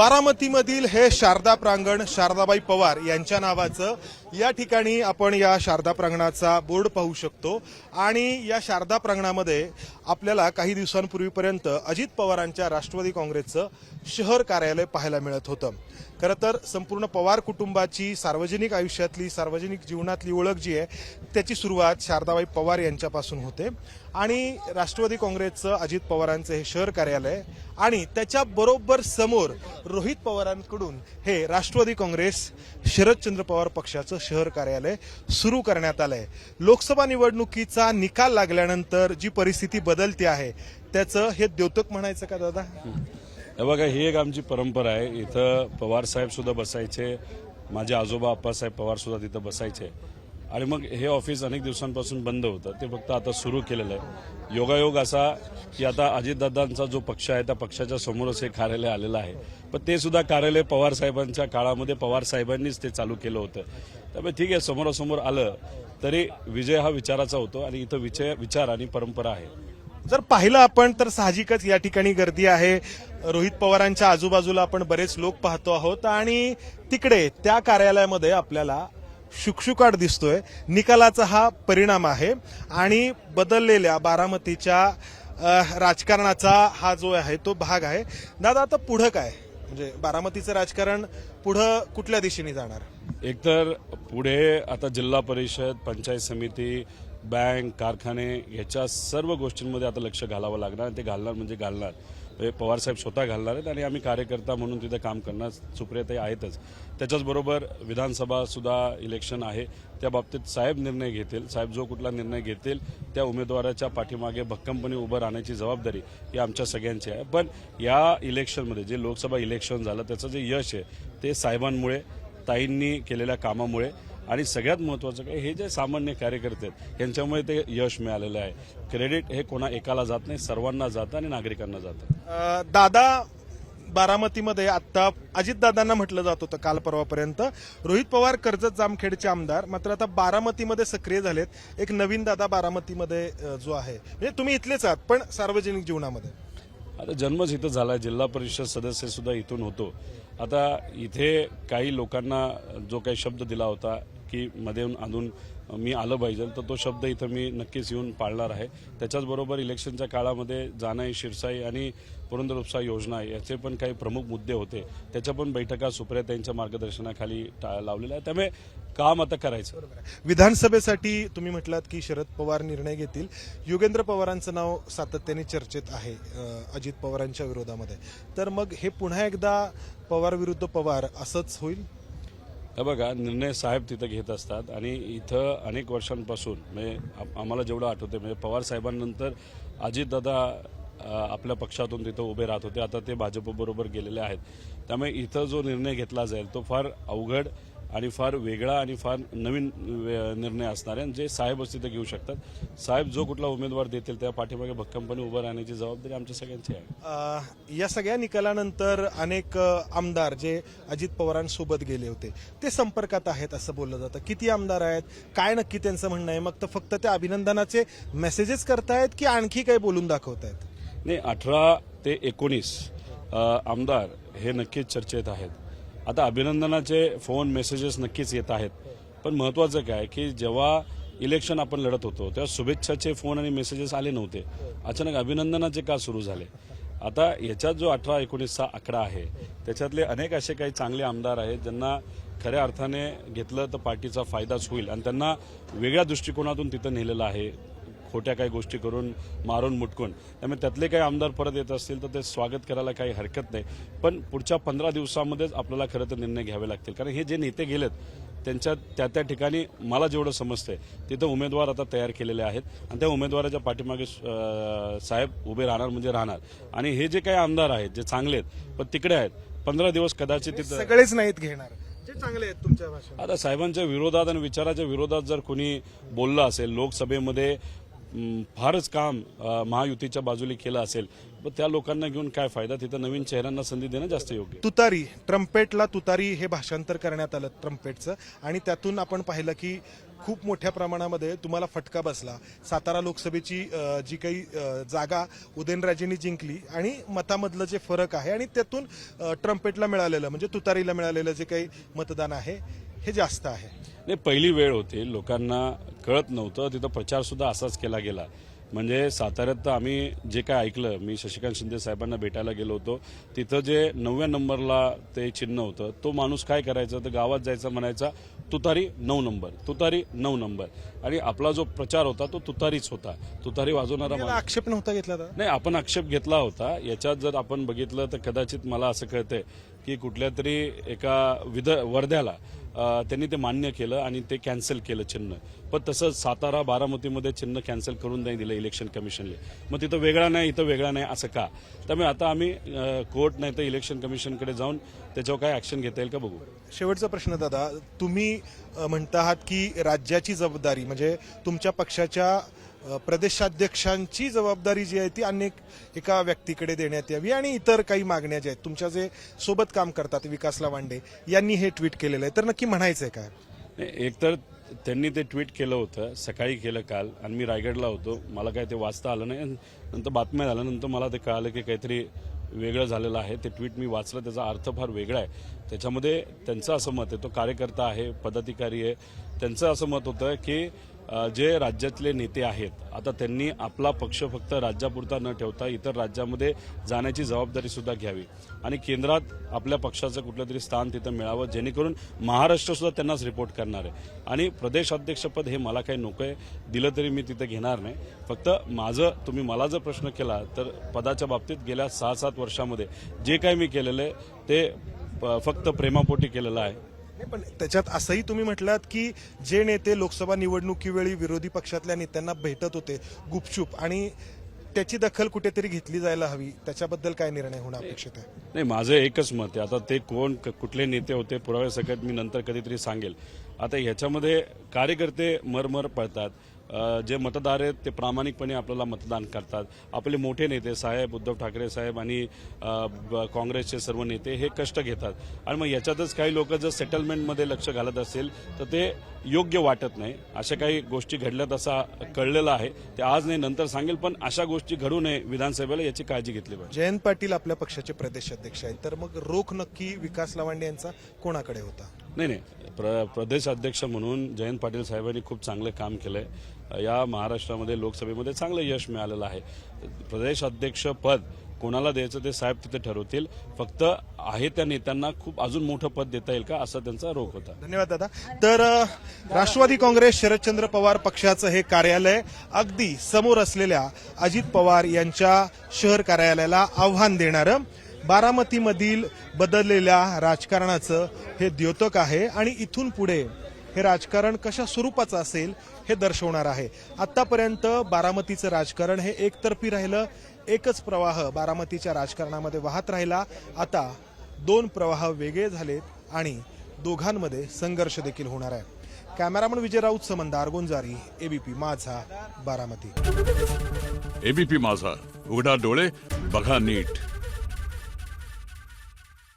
बारामतीमधील हे शारदा प्रांगण शारदाबाई पवार यांच्या नावाचं या ठिकाणी आपण या शारदा प्रांगणाचा बोर्ड पाहू शकतो. आणि या शारदा प्रांगणामध्ये आपल्याला काही दिवसांपूर्वीपर्यंत अजित पवारांच्या राष्ट्रवादी काँग्रेसचं शहर कार्यालय पाहायला मिळत होतं. खरं तर संपूर्ण पवार कुटुंबाची सार्वजनिक आयुष्यातली सार्वजनिक जीवनातली ओळख जी आहे त्याची सुरुवात शारदाबाई पवार यांच्यापासून होते. आणि राष्ट्रवादी काँग्रेसचं अजित पवारांचं हे शहर कार्यालय आणि त्याच्याबरोबर समोर रोहित पवारांकडून हे राष्ट्रवादी काँग्रेस शरदचंद्र पवार पक्षाचं शहर कार्यालय सुरू करण्यात आलंय. लोकसभा निवडणुकीचा निकाल लागल्यानंतर जी परिस्थिती बदलते आहे त्याचं हे द्योतक म्हणायचं का दादा? हे बघा ही एक आमची परंपरा आहे. इथं पवार साहेब सुद्धा बसायचे माझे आजोबा आप्पासाहेब पवार सुद्धा तिथं बसायचे. आणि मग हे ऑफिस अनेक दिवसांपासून बंद होतं. ते फक्त आता सुरू केलेलं आहे. योगायोग असा की आता अजितदादांचा जो पक्ष आहे त्या पक्षाच्या समोरच हे कार्यालय आलेलं आहे. पण ते सुद्धा कार्यालय पवार साहेबांच्या काळामध्ये पवार साहेबांनीच ते चालू केलं होतं. त्यामुळे ठीक आहे समोरासमोर आलं तरी विजय हा विचाराचा होतो आणि इथं विजय विचार आणि परंपरा आहे. जर पाहिलं आपण तर साहजिकच या ठिकाणी गर्दी आहे. रोहित पवारांच्या आजूबाजूला आपण बरेच लोक पाहतो आहोत आणि तिकडे त्या कार्यालयामध्ये आपल्याला शुकशुकाट दिसतोय. निकालाचा हा परिणाम आहे. आणि बदललेल्या बारामतीच्या राजकारणाचा हा जो आहे तो भाग आहे. दादा आता पुढं काय? म्हणजे बारामतीचं राजकारण पुढं कुठल्या दिशेने जाणार? एकतर पुढे आता जिल्हा परिषद पंचायत समिती बँक कारखाने ह्याच्या सर्व गोष्टींमध्ये आता लक्ष घालावं लागणार. आणि ते घालणार म्हणजे घालणार. पवारसाहेब स्वतः घालणार आहेत आणि आम्ही कार्यकर्ता म्हणून तिथे काम करणार. सुप्रियाताई आहेतच. त्याच्याचबरोबर विधानसभासुद्धा इलेक्शन आहे. त्या बाबतीत साहेब निर्णय घेतील. साहेब जो कुठला निर्णय घेतील त्या उमेदवाराच्या पाठीमागे भक्कमपणे उभं राहण्याची जबाबदारी ही आमच्या सगळ्यांची आहे. पण या इलेक्शनमध्ये जे लोकसभा इलेक्शन झालं त्याचं जे यश आहे ते साहेबांमुळे ताईंनी केलेल्या कामामुळे आणि सगळ्यात महत्वाचं काय हे जे सामान्य कार्यकर्ते आहेत यांच्यामुळे ते यश मिळालेलं आहे. क्रेडिट हे कोणा एकाला जात नाही सर्वांना जातं आणि नागरिकांना जातं. दादा बारामतीमध्ये आता अजितदादांना म्हटलं जात होतं काल परवापर्यंत. रोहित पवार कर्जत जामखेडचे आमदार मात्र आता बारामतीमध्ये सक्रिय झालेत. एक नवीन दादा बारामतीमध्ये जो आहे. म्हणजे तुम्ही इथलेच आहात पण सार्वजनिक जीवनामध्ये. आता जन्मच इथं झाला जिल्हा परिषद सदस्य सुद्धा इथून होतो. आता इथे काही लोकांना जो काही शब्द दिला होता की मध्ये येऊन आणून मी आलं पाहिजे. तर तो शब्द इथं मी नक्कीच येऊन पाळणार आहे. त्याच्याचबरोबर इलेक्शनच्या काळामध्ये जाणाई शिरसाई आणि पुरंदर उपसा योजना याचे पण काही प्रमुख मुद्दे होते. त्याच्या पण बैठका सुप्रियाताईंच्या मार्गदर्शनाखाली लावलेल्या आहेत. त्यामुळे काम आता करायचं. विधानसभेसाठी तुम्ही म्हटलात की शरद पवार निर्णय घेतील. योगेंद्र पवारांचं नाव सातत्याने चर्चेत आहे अजित पवारांच्या विरोधामध्ये. तर मग हे पुन्हा एकदा पवार विरुद्ध पवार असंच होईल? हे बघा निर्णय साहेब तिथं घेत असतात आणि इथं अनेक वर्षांपासून म्हणजे आम्हाला जेवढं आठवते म्हणजे पवार साहेबांनंतर अजितदादा आपल्या पक्षातून तिथं उभे राहत होते. आता ते भाजपबरोबर गेलेले आहेत. त्यामुळे इथं जो निर्णय घेतला जाईल तो फार अवघड आणि फार वेगळा आणि फार नवीन निर्णय असणार आहे जे साहेबच तिथं घेऊ शकतात. साहेब जो कुठला उमेदवार देतील त्या पाठीमागे भक्कमपणे उभं राहण्याची जबाबदारी आमच्या सगळ्यांची आहे. या सगळ्या निकालानंतर अनेक आमदार जे अजित पवारांसोबत गेले होते ते संपर्कात आहेत असं बोललं जातं. किती आमदार आहेत? काय नक्की त्यांचं म्हणणं आहे? मग तर फक्त ते अभिनंदनाचे मेसेजेस करतायत की आणखी काही बोलून दाखवतायत? नाही अठरा ते एकोणीस आमदार हे नक्कीच चर्चेत आहेत. आता अभिनंदनाचे फोन मेसेजेस नक्कीच येत आहेत. पण महत्वाचं काय की जेव्हा इलेक्शन आपण लढत होतो तेव्हा शुभेच्छाचे फोन आणि मेसेजेस आले नव्हते. अचानक अभिनंदनाचे का सुरू झाले? आता याच्यात जो अठरा एकोणीसचा आकडा आहे त्याच्यातले अनेक असे काही चांगले आमदार आहेत ज्यांना खऱ्या अर्थाने घेतलं तर पार्टीचा फायदाच होईल. आणि त्यांना वेगळ्या दृष्टिकोनातून तिथं नेलेलं आहे. खोट्या काही गोष्टी करून मारून मुटकून. त्यामुळे त्यातले काही आमदार परत येत असतील तर ते स्वागत करायला काही हरकत नाही. पण पुढच्या पंधरा दिवसामध्येच आपल्याला खरं तर निर्णय घ्यावे लागतील. कारण हे जे नेते गेलेत त्यांच्या त्या त्या ठिकाणी मला जेवढं समजतंय तिथं उमेदवार आता तयार केलेले आहेत. आणि त्या उमेदवाराच्या पाठीमागे साहेब उभे राहणार म्हणजे राहणार. आणि हे जे काही आमदार आहेत जे चांगले आहेत पण तिकडे आहेत पंधरा दिवस कदाचित तिथं सगळेच नाहीत घेणार. जे चांगले आहेत तुमच्या भाषेत. आता साहेबांच्या विरोधात आणि विचाराच्या विरोधात जर कोणी बोललं असेल लोकसभेमध्ये फारच काम महायुतीच्या बाजूने केलं असेल. पण त्या लोकांना घेऊन काय फायदा? तिथं नवीन चेहऱ्यांना संधी देणं जास्त योग्य. तुतारी ट्रम्पेटला तुतारी हे भाषांतर करण्यात आलं ट्रम्पेटचं. आणि त्यातून आपण पाहिलं की खूप मोठ्या प्रमाणामध्ये तुम्हाला फटका बसला. सातारा लोकसभेची जी काही जागा उदयनराजेंनी जिंकली आणि मतामधलं जे फरक आहे आणि त्यातून ट्रम्पेटला मिळालेलं म्हणजे तुतारीला मिळालेलं जे काही मतदान आहे हे जास्त आहे. नाही पहिली वेळ होती लोकांना कळत नव्हतं. तिथं प्रचार सुद्धा असाच केला गेला. म्हणजे साताऱ्यात तर आम्ही जे काय ऐकलं मी शशिकांत शिंदे साहेबांना भेटायला गेलो होतो. तिथं जे नवव्या नंबरला ते चिन्ह होतं तो माणूस काय करायचा? तर गावात जायचा म्हणायचा तुतारी नऊ नंबर तुतारी नऊ नंबर. आणि आपला जो प्रचार होता तो तुतारीच होता. तुतारी वाजवणारा आक्षेप नव्हता घेतला नाही आपण आक्षेप घेतला होता. याच्यात जर आपण बघितलं तर कदाचित मला असं कळतंय की कुठल्या तरी एका विद वर्ध्याला त्यांनी ते मान्य केलं आणि ते कॅन्सल केलं चिन्ह. पण तसं सातारा बारामतीमध्ये चिन्ह कॅन्सल करून नाही दिलं इलेक्शन कमिशनने मग तिथं वेगळा नाही इथं वेगळा नाही असं का? त्यामुळे आता आम्ही कोर्ट नाही तर इलेक्शन कमिशनकडे जाऊन त्याच्यावर काय ऍक्शन घेता येईल का बघू? शेवटचा प्रश्न दादा तुम्ही म्हणता आहात की राज्याची जबाबदारी म्हणजे तुमच्या पक्षाच्या प्रदेशाध्यक्षांची जबाबदारी जी आहे ती अनेक एका व्यक्तीकडे देण्यात यावी आणि इतर काही मागण्या ज्या आहेत तुमच्या जे सोबत काम करतात विकास लावांडे यांनी हे ट्विट केलेलं आहे. तर नक्की म्हणायचं आहे काय? नाही, एकतर त्यांनी ते ट्विट केलं होतं सकाळी केलं काल आणि मी रायगडला होतो. मला काय ते वाचता आलं नाही. नंतर बातम्या झाल्यानंतर मला ते कळालं की काहीतरी वेगळं झालेलं आहे. ते ट्विट मी वाचलं त्याचा अर्थ फार वेगळा आहे. त्याच्यामध्ये त्यांचं असं मत आहे तो कार्यकर्ता आहे पदाधिकारी आहे. त्यांचं असं मत होतं की जे राज्यातले नेते आहेत आता त्यांनी आपला पक्ष फक्त राज्यापुरता न ठेवता इतर राज्यामध्ये जाण्याची जबाबदारी सुद्धा घ्यावी. आणि केंद्रात आपल्या पक्षाचं कुठलं तरी स्थान तिथं मिळावं जेणेकरून महाराष्ट्र सुद्धा त्यांनाच रिपोर्ट करणार आहे. आणि प्रदेशाध्यक्षपद हे मला काही नको आहे दिलं तरी मी तिथं घेणार नाही. फक्त माझं तुम्ही मला जर प्रश्न केला तर पदाच्या बाबतीत गेल्या सहा सात वर्षामध्ये जे काही मी केलेलं आहे ते प- फक्त प्रेमापोटी केलेलं आहे. पण त्याच्यात असंही तुम्ही म्हटलात की जे नेते लोकसभा निवडणुकीवेळी विरोधी पक्षातल्या नेत्यांना भेटत होते गुपचूप आणि त्याची दखल कुठेतरी घेतली जायला हवी त्याच्याबद्दल काय निर्णय होणं अपेक्षित आहे? नाही माझं एकच मत आहे. आता ते कोण कुठले नेते होते पुराव्यासकट मी नंतर कधीतरी सांगेल. आता ह्याच्यामध्ये कार्यकर्ते मरमर पळतात. जे मतदार आहेत ते प्रामाणिकपणे आपल्याला मतदान करतात. आपले मोठे नेते साहेब उद्धव ठाकरे साहेब आणि ब- काँग्रेसचे सर्व नेते हे कष्ट घेतात. आणि मग याच्यातच काही लोक जर सेटलमेंटमध्ये लक्ष घालत असेल तर ते योग्य वाटत नाही. अशा काही गोष्टी घडल्यात असा कळलेलं आहे. ते आज नाही नंतर सांगेल पण अशा गोष्टी घडू नये विधानसभेला याची काळजी घेतली पाहिजे. जयंत पाटील आपल्या पक्षाचे प्रदेशाध्यक्ष आहेत. तर मग रोख नक्की विकास लावांडे यांचा कोणाकडे होता? नाही नाही. प्र प्रदेश अध्यक्ष म्हणून जयंत पाटील साहेबांनी खूप चांगलं काम केलंय. या महाराष्ट्रामध्ये लोकसभेमध्ये चांगलं यश मिळालेलं आहे. प्रदेश अध्यक्ष पद कोणाला द्यायचं ते साहेब तिथे ठरवतील. फक्त आहे त्या नेत्यांना खूप अजून मोठं पद देता येईल का असा त्यांचा रोख होता. धन्यवाद दादा. तर राष्ट्रवादी काँग्रेस शरदचंद्र पवार पक्षाचं हे कार्यालय अगदी समोर असलेल्या अजित पवार यांच्या शहर कार्यालयाला आव्हान देणारं बारामतीमधील बदललेल्या राजकारणाचं हे द्योतक आहे आणि इथून पुढे हे राजकारण कशा स्वरूपाचं असेल हे दर्शवणार आहे. आतापर्यंत बारामतीचं राजकारण हे एकतर्फी राहिलं एकच प्रवाह बारामतीच्या राजकारणामध्ये वाहत राहिला. आता दोन प्रवाह वेगळे झालेत आणि दोघांमध्ये संघर्ष देखील होणार आहे. Cameraman Vijay Raut Samandar Gonjari ABP Majha Baramati. ABP माझा. उघडा डोळे बघा नीट.